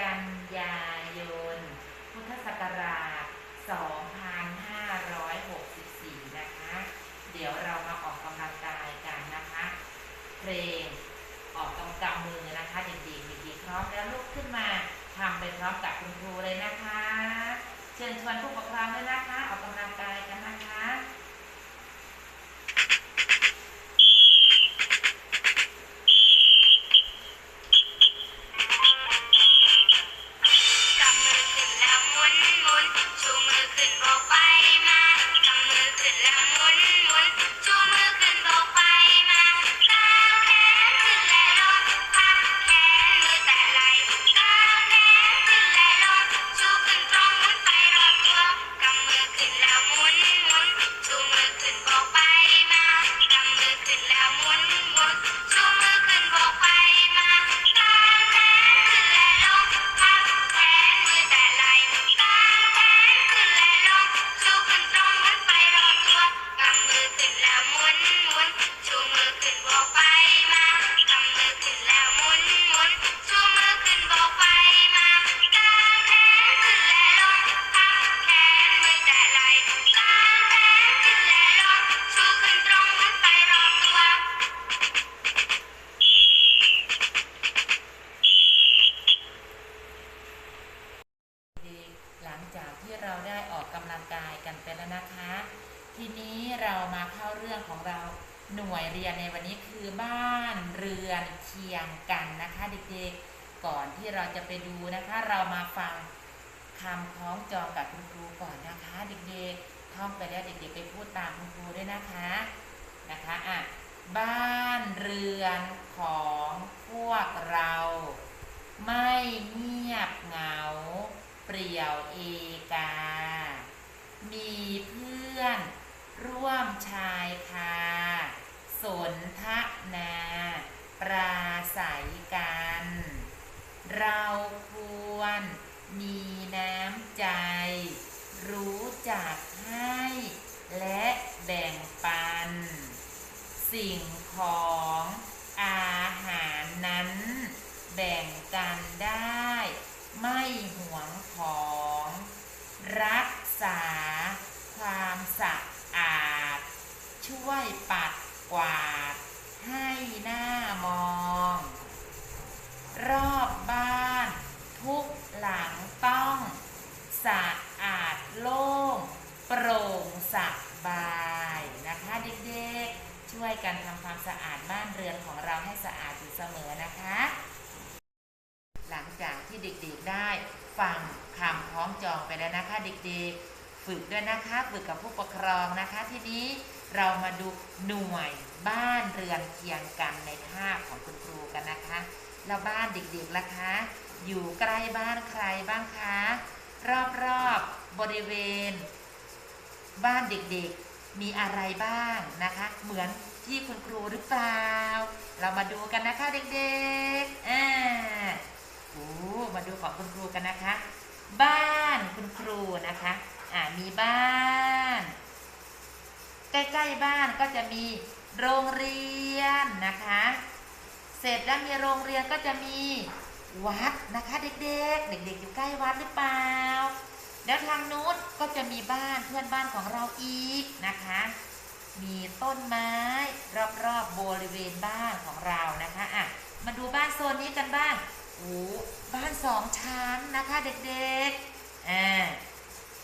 กันยายน พุทธศักราช 2564 นะคะ เดี๋ยวเรามาออกกำลังกายกันนะคะ เพลงออกกำลังมือนะคะเด็กๆดีๆพร้อมแล้วลุกขึ้นมาทำไปพร้อมกับคุณครูเลยนะคะ เชิญชวนผู้ปกครองด้วยนะคะ ออกกำลังกายกันนะคะ กำลังกายกันไปแล้วนะคะ ทีนี้เรามาเข้าเรื่องของเราหน่วยเรียนในวันนี้คือบ้านเรือนเคียงกันนะคะเด็กๆ ก่อนที่เราจะไปดูนะคะ เรามาฟังคำคล้องจองกับคุณครูก่อนนะคะเด็กๆ ท่องไปแล้วเด็กๆไปพูดตามคุณครูด้วยนะคะนะคะอะบ้านเรือนของพวกเรา ไม่เงียบเหงา เปรี่ยวเอกา มีเพื่อน ร่วมชายคาสนทนา ปราศัยกัน เราควรมีน้ำใจ รู้จักให้และแบ่งปัน สิ่งของอาหารนั้น แบ่งกันได้ ไม่หวงของ รักษาความสะอาด ช่วยปัดกวาด ให้หน้ามอง รอบบ้าน ทุกหลังต้อง สะอาดโล่ง โปร่งสบายนะคะเด็กๆ ช่วยกันทำความสะอาดบ้านเรือนของเราให้สะอาดอยู่เสมอนะคะ หลังจากที่เด็กๆได้ฟังคำคล้องจองไปแล้วนะคะเด็กๆ ฝึกด้วยนะคะ ฝึกกับผู้ปกครองนะคะทีนี้ เรามาดูหน่วยบ้านเรือนเคียงกันในภาพของคุณครูกันนะคะ แล้วบ้านเด็กๆล่ะคะ อยู่ใกล้บ้านใครบ้างคะ รอบๆบริเวณ บ้านเด็กๆมีอะไรบ้างนะคะ เหมือนที่คุณครูหรือเปล่า เรามาดูกันนะคะเด็กๆอ่าโอ้มาดูของคุณครูกันนะคะ บ้านคุณครูนะคะอ่ามีบ้าน ใกล้ๆบ้านก็จะมีโรงเรียนนะคะ เสร็จแล้วมีโรงเรียนก็จะมีวัดนะคะ เด็กๆ เด็กๆอยู่ใกล้วัดหรือเปล่า แล้วทางนู้นก็จะมีบ้านเพื่อนบ้านของเราอีกนะคะ มีต้นไม้รอบๆบริเวณบ้านของเรานะคะอะมาดูบ้านโซนนี้กันบ้างโอ้บ้านสองชั้นนะคะเด็กๆอ่า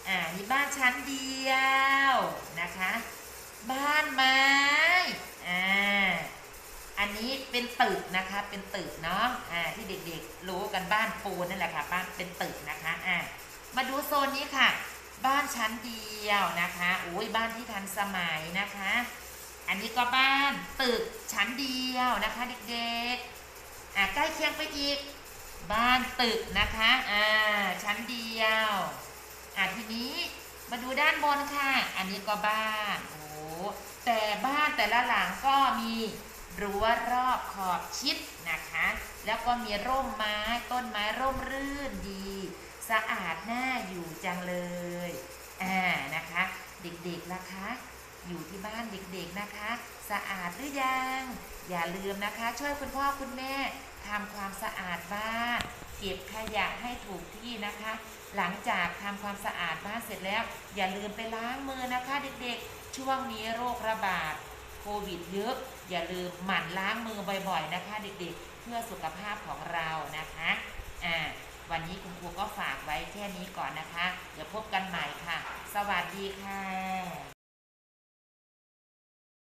อ่ามีบ้านชั้นเดียวนะคะ บ้านไม้อ่าอันนี้เป็นตึกนะคะเป็นตึกเนาะอ่าที่เด็กๆรู้กันบ้านปูนนั่นแหละค่ะบ้านเป็นตึกนะคะอ่ามาดูโซนนี้ค่ะ บ้านชั้นเดียวนะคะโอ้ยบ้านที่ทันสมัยนะคะ อันนี้ก็บ้านตึกชั้นเดียวนะคะเด็กๆอะใกล้เคียงไปอีกบ้านตึกนะคะอ่าชั้นเดียวอะทีนี้มาดูด้านบนค่ะ อันนี้ก็บ้านโแต่บ้านแต่ละหลังก็มีรั้วรอบขอบชิดนะคะ แล้วก็มีร่มไม้ต้นไม้ร่มรื่นดี สะอาดน่าอยู่จังเลยอ่านะคะ เด็กๆนะคะ อยู่ที่บ้านเด็กๆนะคะ สะอาดหรือยัง อย่าลืมนะคะ ช่วยคุณพ่อคุณแม่ทำความสะอาดบ้าน ก็บขยะให้ถูกที่นะคะ หลังจากทำความสะอาดบ้านเสร็จแล้ว อย่าลืมไปล้างมือนะคะเด็กๆ ช่วงนี้โรคระบาดโควิดเยอะ อย่าลืมหมั่นล้างมือบ่อยๆนะคะ เด็กๆ เพื่อสุขภาพของเรานะคะอ่าวันนี้คุณครูก็ฝากไว้แค่นี้ก่อนนะคะ เดี๋ยวพบกันใหม่ค่ะ สวัสดีค่ะ